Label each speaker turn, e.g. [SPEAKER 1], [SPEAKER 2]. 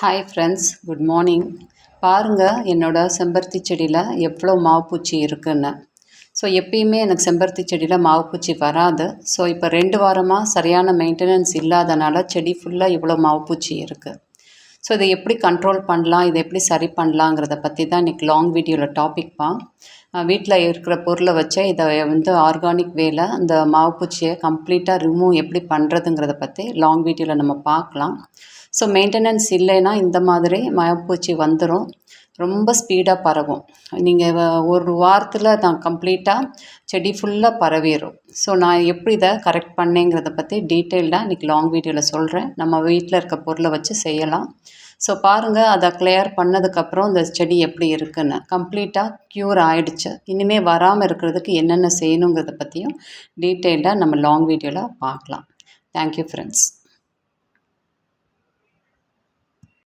[SPEAKER 1] Hi friends good morning பாருங்கள் என்னோடய செம்பருத்தி செடியில் எவ்வளோ மாவுப்பூச்சி இருக்குன்னு. ஸோ எப்பயுமே எனக்கு செம்பருத்தி செடியில் மாவுப்பூச்சி வராது. ஸோ இப்போ ரெண்டு வாரமாக சரியான மெயின்டெனன்ஸ் இல்லாதனால செடி ஃபுல்லாக இவ்வளோ மாவுப்பூச்சி இருக்குது ஸோ இதை எப்படி கண்ட்ரோல் பண்ணலாம் இதை எப்படி சரி பண்ணலாங்கிறத பற்றி தான் இன்றைக்கி லாங் வீடியோவில் டாபிக் தான் வீட்டில் இருக்கிற பொருளை வச்சே இதை வந்து ஆர்கானிக் வேல அந்த மாவுப்பூச்சியை கம்ப்ளீட்டாக ரிமூவ் எப்படி பண்ணுறதுங்கிறத பற்றி லாங் வீடியோவில் நம்ம பார்க்கலாம். ஸோ மெயின்டெனன்ஸ் இல்லைன்னா இந்த மாதிரி மயப்பூச்சி வந்துடும் ரொம்ப ஸ்பீடாக பரவும். நீங்கள் ஒரு வாரத்தில் நான் கம்ப்ளீட்டாக செடி ஃபுல்லாக பரவிடும் ஸோ நான் எப்படி இதை கரெக்ட் பண்ணேங்கிறத பற்றி டீட்டெயில்டாக இன்றைக்கி லாங் வீடியோவில் சொல்கிறேன் நம்ம வீட்டில் இருக்க பொருளை வச்சு செய்யலாம். ஸோ பாருங்கள் அதை கிளியர் பண்ணதுக்கப்புறம் இந்த செடி எப்படி இருக்குன்னு. கம்ப்ளீட்டாக க்யூர் ஆகிடுச்சு இனிமேல் வராமல் இருக்கிறதுக்கு என்னென்ன செய்யணுங்கிறத பற்றியும் டீட்டெயில்டாக நம்ம லாங் வீடியோவில் பார்க்கலாம். Thank you friends